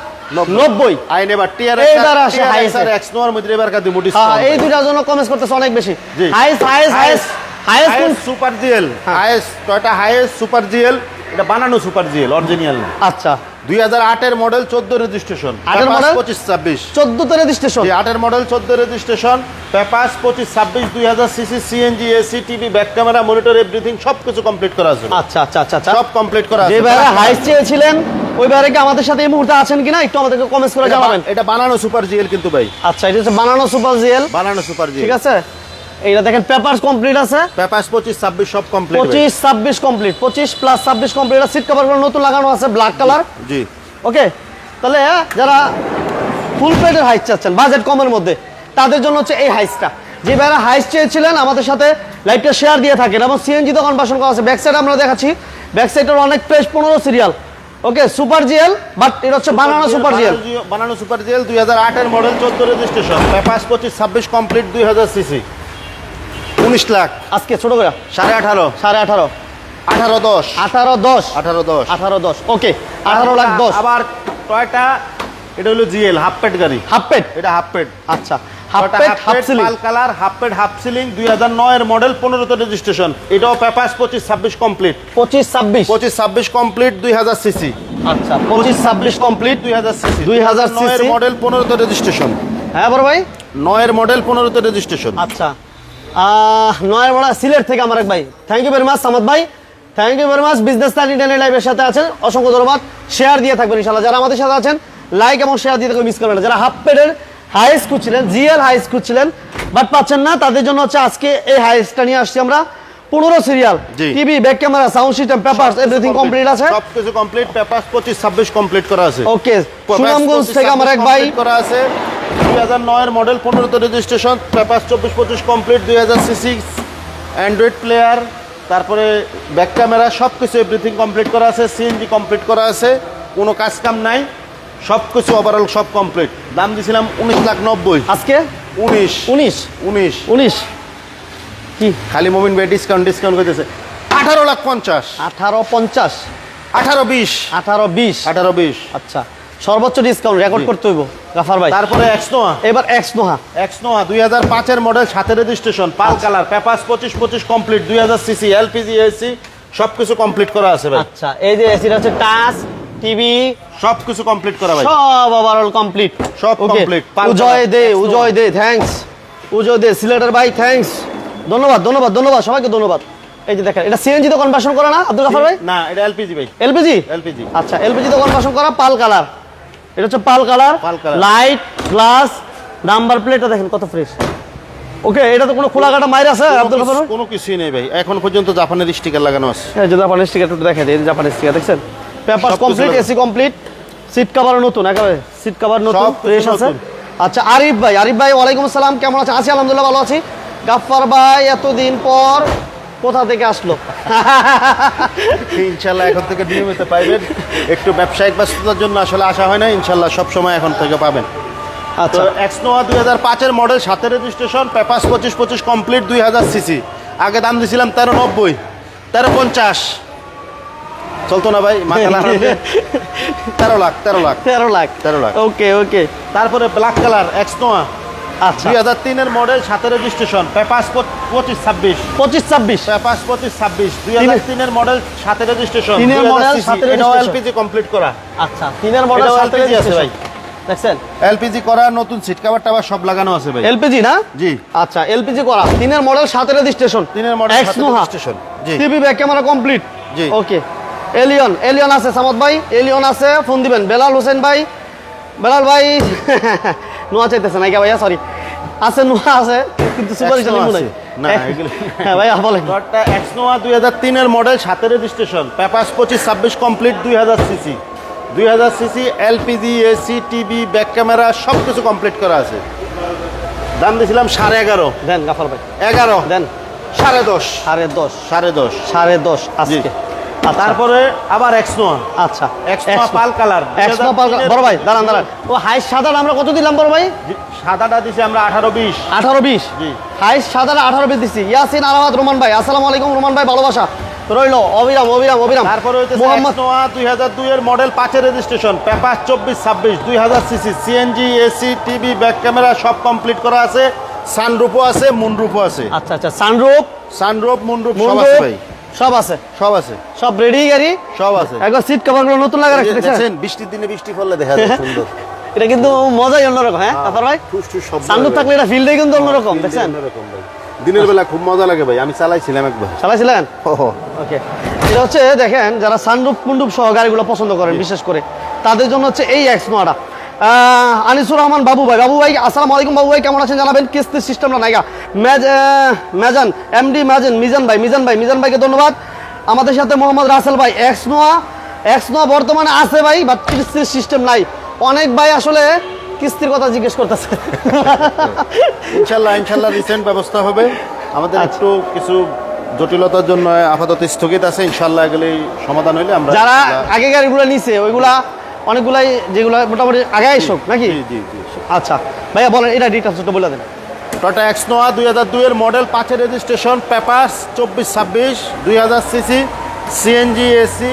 নব্বই। আইন এবার টিআর এইবার আসে highest এ। এক্স নোয়ার মধ্যে এবার কাদি মুডি হ্যাঁ এই দুইটার জন্য কমেন্ট করতেছে অনেক বেশি। Hiace Hiace Hiace Hiace super GL. Highest Toyota highest super GL এটা বানানো সুপার জিএল অরিজিনাল না। আচ্ছা। দুই হাজার আটের মডেল চোদ্দ রেজিস্ট্রেশন আটের? পঁচিশ ছাব্বিশ। চোদ্দতে রেজিস্ট্রেশন আটের মডেল চোদ্দ রেজিস্ট্রেশন পেপাস পঁচিশ ছাব্বিশ দুই হাজার cc CNG AC TV back camera monitor everything সব কিছু কমপ্লিট করা আছে। আচ্ছা আচ্ছা আচ্ছা আচ্ছা। সব কমপ্লিট করা যে আছে ভাইরা চেয়েছিলেন ওই কি আমাদের সাথে এই মুহূর্তে আছেন কিনা? একটু আমাদেরকে কমেন্টস করে জানাবেন। এটা বানানো সুপার জিএল কিন্তু ভাই। আচ্ছা এটা হচ্ছে বানানো সুপার জিএল বানানো সুপার জিএল ঠিক আছে? এইটা দেখেন পেপারস কমপ্লিট আছে। পেপাস পঁচিশ ছাব্বিশ সব কমপ্লিট পঁচিশ ছাব্বিশ কমপ্লিট পঁচিশ প্লাস ছাব্বিশ কমপ্লিট সিট কভারগুলো নতুন লাগানো আছে ব্ল্যাক কালার জি। ওকে তাহলে যারা ফুল প্লেটের হাইস চাচ্ছেন বাজেট কমের মধ্যে তাদের জন্য হচ্ছে এই হাইসটা যে ভাইরা হাইস চেয়েছিলেন আমাদের সাথে লাইভটা শেয়ার দিয়ে থাকেন এবং সিএনজি তো কনভার্সন করা আছে। ব্যাক সাইড আমরা দেখাচ্ছি। ব্যাক সাইডের অনেক পেজ পনেরো serial okay super GL but এটা হচ্ছে বানানো সুপার জিএল বানানো- সুপার জিএল দুই হাজার আটের মডেল চোদ্দ রেজিস্ট্রেশন পেপাস পঁচিশ ছাব্বিশ কমপ্লিট দুই হাজার সিসি উনিশ লাখ। আজকে ছোট করে। সাড়ে আঠারো। সাড়ে আঠারো। আঠারো দশ। আঠারো দশ। আঠারো দশ। আঠারো দশ। ওকে আঠারো লাখ দশ। আবার টয়টা এটা হলো জিএল হাফ পেট গাড়ি। হাফ পেট? এটা হাফ পেট। আচ্ছা হাফ পেট half ceiling. Pearl colour half পেট হাফ সিলিং দুই হাজার নয়ের মডেল পনেরোতে রেজিস্ট্রেশন। এটাও কমপ্লিট। পঁচিশ ছাব্বিশ। পঁচিশ ছাব্বিশ কমপ্লিট দুই হাজার সিসি। আচ্ছা পঁচিশ ছাব্বিশ কমপ্লিট দুই হাজার সিসি। 2000 নয়ের cc মডেল রেজিস্ট্রেশন। হ্যাঁ বড় ভাই। Model registration. আচ্ছা। আহ, সিলেট থেকে আমার এক ভাই। Thank you very much Samad ভাই। Thank you very much business internet লাইভের সাথে আছেন। অসংখ্য ধন্যবাদ। শেয়ার দিয়ে থাকবেন ইনশাল্লাহ যারা আমাদের সাথে আছেন লাইক এবং শেয়ার দিয়ে থাকবেন মিস করবেন না। যারা হাফ পেডের হাইস খুঁজছিলেন জিএল হাইস খুঁজছিলেন বাট পাচ্ছেন না তাদের জন্য হচ্ছে আজকে এই হাইসটা নিয়ে আসছি আমরা। পনেরো serial. TV back camera sound system paper everything complete আছে। সব কিছু কমপ্লিট পেপাস পঁচিশ ছাব্বিশ কমপ্লিট করা আছে। ওকে সুনামগঞ্জ থেকে আমার এক ভাই। করা আছে। দুই হাজার নয়ের মডেল পনেরোতে রেজিস্ট্রেশন পেপাস চব্বিশ পঁচিশ কমপ্লিট দুই হাজার সিসি অ্যান্ড্রয়েড প্লেয়ার তারপরে ব্যাক ক্যামেরা সব কিছু এভরিথিং কমপ্লিট করা আছে সিএনজি কমপ্লিট করা আছে কোনো কাজ কাম নাই সব কিছু ওভারঅল সব কমপ্লিট দাম দিয়েছিলাম উনিশ লাখ নব্বই। আজকে? উনিশ। উনিশ? উনিশ। উনিশ? কি? খালি মোমিন ভাই ডিসকাউন্ট ডিসকাউন্ট করতেছে। আঠারো লাখ পঞ্চাশ। আঠারো পঞ্চাশ। আঠারো বিশ। আঠারো বিশ। আঠারো বিশ। আচ্ছা। সর্বোচ্চ ডিসকাউন্ট রেকর্ড করতে হইব। গাফার ভাই। তারপরে এক্সনোয়া এবার এক্স নোহা এক্সনোয়া দুই হাজার পাঁচের মডেল সাথে রেজিস্ট্রেশন পাল কালার পেপাস পঁচিশ পঁচিশ কমপ্লিট দুই হাজার সিসি এলপিজি এসি সব কিছু কমপ্লিট করা আছে ভাই। আচ্ছা এই যে এসিটা হচ্ছে টাচ টিভি সব কিছু কমপ্লিট করা ভাই। সব ওভারঅল কমপ্লিট সব। পাল উজয় দে উজয় দে থ্যাঙ্কস উজয় দে সিলেটার ভাই থ্যাঙ্কস ধন্যবাদ ধন্যবাদ ধন্যবাদ সবাইকে ধন্যবাদ। এই যে দেখেন এটা সিএনজি তো কনভার্সন করা না আব্দুল গাফার ভাই? না এটা এলপিজি ভাই। এলপিজি এলপিজি আচ্ছা এলপিজি তো কনভার্সন করা পাল কালার। এটা হচ্ছে pearl colour light glass number প্লেটটা দেখেন কত ফ্রেশ। ওকে এটা তো কোনো খোলা কাটা মাইর আছে আব্দুল ভাই? কোনো কিছুই নেই ভাই। এখন পর্যন্ত জাপানের স্টিকার লাগানো আছে। এই যে জাপানের স্টিকার একটু দেখে দিই জাপানের স্টিকার দেখছেন? Paper complete AC complete seat cover নতুন একেবারে সিট কভার নতুন ফ্রেশ আছে। আচ্ছা আরিফ ভাই আরিফ ভাই ওয়ালাইকুম আসসালাম কেমন আছে? আছি আলহামদুলিল্লাহ ভালো আছি। গাফফার ভাই এতদিন পর কোথা থেকে আসলো? ইনশাল্লাহ এখন থেকে নিয়মিত পাইবেন। একটু ব্যবসায়িক ব্যস্ততার জন্য আসলে আসা হয় না ইনশাল্লাহ সব সময় এখন থেকে পাবেন। আচ্ছা। এক্সনোয়া দুই হাজার পাঁচের মডেল সাথে রেজিস্ট্রেশন পেপাস পঁচিশ পঁচিশ কমপ্লিট দুই হাজার সিসি। আগে দাম দিয়েছিলাম তেরো নব্বই তেরো পঞ্চাশ। চলতো না ভাই তেরো লাখ তেরো লাখ। তেরো লাখ। 13 লাখ। ওকে ওকে তারপরে ব্ল্যাক কালার এক্সনোয়া আচ্ছা। দুই হাজার তিনের মডেল সাথে রেজিস্ট্রেশন পেপাস পঁচিশ ছাব্বিশ। পঁচিশ ছাব্বিশ। পেপাস পঁচিশ ছাব্বিশ। দুই হাজার তিনের মডেল সাথে রেজিস্ট্রেশন তিনের model, সাথে এলপিজি কমপ্লিট করা। আচ্ছা তিনের মডেল সাথে আছে ভাই। দেখছেন? এলপিজি করা নতুন সিট কাভার টাভার সব লাগানো আছে ভাই। এলপিজি না? জি। আচ্ছা এলপিজি করা। তিনের মডেল সাথে রেজিস্ট্রেশন তিনের মডেল সাথে জি। টিভি ব্যাক ক্যামেরা কমপ্লিট জি। ওকে এলিয়ন এলিয়ন আছে সামত ভাই। এলিয়ন আছে ফোন দিবেন। বেলাল হোসেন ভাই। বেলাল ভাই। নোয়া চাইতেছে নাকি ভাইয়া সরি আছে নোয়া আছে কিন্তু সুপার X-Noah লিমু নাই। হ্যাঁ ভাইয়া বলেন। টয়টা এক্সনোয়া দুই হাজার তিনের মডেল সাথে রেজিস্ট্রেশন পেপাস পঁচিশ ছাব্বিশ কমপ্লিট দুই হাজার সিসি দুই হাজার cc LPG AC TV back camera সব কিছু কমপ্লিট করা আছে। দাম দিয়েছিলাম সাড়ে এগারো। দেন গাফার ভাই। এগারো। দেন। সাড়ে দশ। সাড়ে দশ। সাড়ে দশ। সাড়ে দশ আজকে। তারপরে আবার এক্সনোয়া আচ্ছা। এক্সনোয়া পাল কালার। এক্সট্রা পাল বড় ভাই দাঁড়ান দাঁড়ান। ও হাইস সাদা আমরা কত দিলাম বড় ভাই? সাদাটা দিছি আমরা আঠারো বিশ। আঠারো বিশ? জি। হাইস সাদা আঠারো বিশ দিচ্ছি ইয়াসিন আলাহাদ রোমান ভাই আসসালামু আলাইকুম রোমান ভাই ভালোবাসা। রইল অবিরাম অবিরাম অবিরাম। তারপরে হচ্ছে মোহাম্মদ এক্সনোয়া দুই হাজার দুইয়ের মডেল পাঁচের রেজিস্ট্রেশন পেপার চব্বিশ ছাব্বিশ দুই হাজার cc CNG AC TV back camera সব কমপ্লিট করা আছে। সানরুফও আছে মুনরুফও আছে। আচ্ছা আচ্ছা সানরুপ সানরুফ মুনরুফ সব আছে ভাই। সব আছে? সব আছে। সব রেডি গাড়ি? সব আছে। একবার সিট কভারগুলো নতুন লাগা রাখছে দেখছেন? দেখছেন বৃষ্টির দিনে বৃষ্টি পড়লে দেখা যায় সুন্দর। এটা কিন্তু মজাই অন্যরকম হ্যাঁ তারপর ভাই? হয় থাকলে এটা ফিল্ডে কিন্তু অন্যরকম দেখছেন? অন্যরকম ভাই। দিনের বেলা খুব মজা লাগে ভাই আমি চালাইছিলাম একবার। চালাইছিলেন? ওকে এটা হচ্ছে দেখেন যারা সানরুপ মুন্ডুপ সহ গাড়িগুলো পছন্দ করেন বিশেষ করে তাদের জন্য হচ্ছে এই এক্স নোয়াটা আনিসুর রহমান বাবু ভাই বাবু ভাই আসসালামু আলাইকুম বাবু ভাই কেমন আছেন জানাবেন? কিস্তির সিস্টেমটা নাইগা। ম্যাজ ম্যাজান এমডি ম্যাজান মিজান ভাই মিজান ভাই মিজান ভাইকে ধন্যবাদ। আমাদের সাথে মোহাম্মদ রাসেল ভাই এক্স নোয়া এক্স নোয়া বর্তমানে আছে ভাই বাট কিস্তির সিস্টেম নাই। অনেক ভাই আসলে কিস্তির কথা জিজ্ঞেস করতেছে। ইনশাল্লাহ ইনশাল্লাহ রিসেন্ট ব্যবস্থা হবে। আমাদের আচ্ছা। একটু কিছু জটিলতার জন্য আপাতত স্থগিত আছে। ইনশাল্লাহ এগুলি সমাধান হইলে আমরা যারা আগে গাড়িগুলো নিছে ওইগুলা অনেকগুলাই যেগুলো মোটামুটি আগে এসব নাকি? জি জি জি আচ্ছা ভাইয়া বলেন এটা ডিটেলস একটু বলে দেন। এক্স এক্সনোয়া দুই হাজার দুইয়ের মডেল পাঁচের রেজিস্ট্রেশন পেপার্স চব্বিশ ছাব্বিশ দুই হাজার cc CNG AC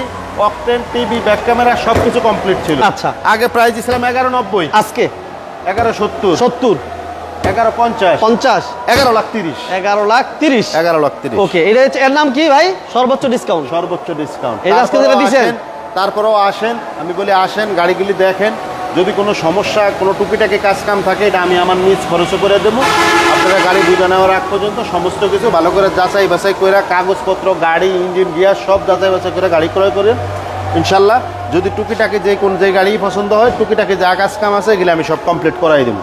octane TV back camera সব কিছু কমপ্লিট ছিল। আচ্ছা। আগে প্রাইস দিয়েছিলাম এগারো নব্বই। আজকে? এগারো সত্তর। সত্তর? এগারো পঞ্চাশ। পঞ্চাশ? এগারো লাখ তিরিশ। এগারো লাখ তিরিশ। এগারো লাখ তিরিশ। ওকে এটা হচ্ছে এর নাম কি ভাই? সর্বোচ্চ ডিসকাউন্ট সর্বোচ্চ ডিসকাউন্ট এই আজকে যেটা দিছেন? তারপরেও আসেন, আমি বলি আসেন, গাড়িগুলি দেখেন, যদি কোনো সমস্যা, কোনো টুকিটাকি কাজ কাম থাকে, এটা আমি আমার নিজ খরচও করে দেবো। আপনারা গাড়ি বুঝে নেওয়ার আগ পর্যন্ত সমস্ত কিছু ভালো করে যাচাই বাছাই করে কাগজপত্র, গাড়ি, ইঞ্জিন, গিয়ার সব যাচাই বাছাই করে গাড়ি ক্রয় করেন। ইনশাল্লাহ, যদি টুকিটাকি যে কোন যে গাড়ি পছন্দ হয়, টুকিটাকি যা কাজ কাম আছে, এগুলো আমি সব কমপ্লিট করাই দেবো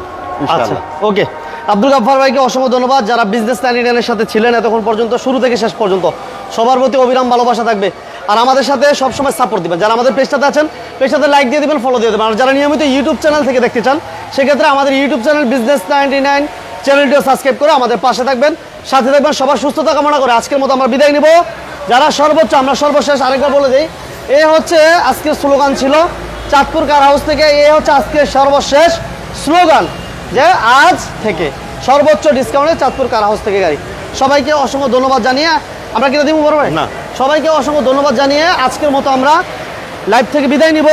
আচ্ছা ওকে আব্দুল গাফার ভাইকে অসংখ্য ধন্যবাদ। যারা বিজনেস চ্যানেলের সাথে ছিলেন, এতক্ষণ পর্যন্ত, শুরু থেকে শেষ পর্যন্ত, সবার প্রতি অবিরাম ভালোবাসা থাকবে। আর আমাদের সাথে সবসময় সাপোর্ট দিবেন। যারা আমাদের পেজটাতে আছেন পেজটাতে লাইক দিয়ে দিবেন ফলো দিয়ে দেবেন। আর যারা নিয়মিত ইউটিউব চ্যানেল থেকে দেখতে চান, সেক্ষেত্রে আমাদের YouTube channel business ninety nine চ্যানেলটিও subscribe করে আমাদের পাশে থাকবেন। সাথে থাকবেন সবার সুস্থতা কামনা করে আজকের মতো আমরা বিদায় নিব। যারা সর্বোচ্চ, আমরা সর্বশেষ আরেকবার বলে দিই, এ হচ্ছে আজকের স্লোগান ছিল চাঁদপুর কার হাউস থেকে, এ হচ্ছে আজকের সর্বশেষ স্লোগান যে আজ থেকে সর্বোচ্চ ডিসকাউন্টে চাঁদপুর কার হাউস থেকে গাড়ি। সবাইকে অসংখ্য ধন্যবাদ জানিয়ে আমরা কিনা দিব না। সবাইকে অসংখ্য ধন্যবাদ জানিয়ে আজকের মতো আমরা লাইভ থেকে বিদায় নিব।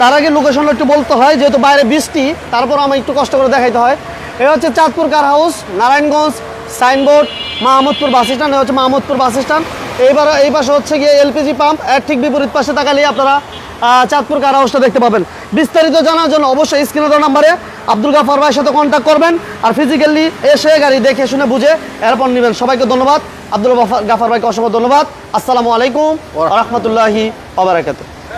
তার আগে লোকেশনটা একটু বলতে হয়, যেহেতু বাইরে বৃষ্টি, তারপর আমার একটু কষ্ট করে দেখাইতে হয়। এ হচ্ছে Chandpur car house Narayanganj Signboard Mahmudpur bus stand হচ্ছে মাহমুদপুর বাস স্ট্যান্ড এইবার এই পাশে হচ্ছে গিয়ে এলপিজি পাম্প, এর ঠিক বিপরীত পাশে তাকালেই আপনারা চাঁদপুর কার হাউসটা দেখতে পাবেন। বিস্তারিত জানার জন্য অবশ্যই স্ক্রিনে দেওয়া নাম্বারে আব্দুল গাফর ভাইয়ের সাথে কন্ট্যাক্ট করবেন আর ফিজিক্যালি এসে গাড়ি দেখে শুনে বুঝে এরপর নেবেন। সবাইকে ধন্যবাদ। আব্দুল গাফার- ভাইকে অসংখ্য ধন্যবাদ। আসসালামু আলাইকুম রহমতুল্লাহি আবরাকাতুহ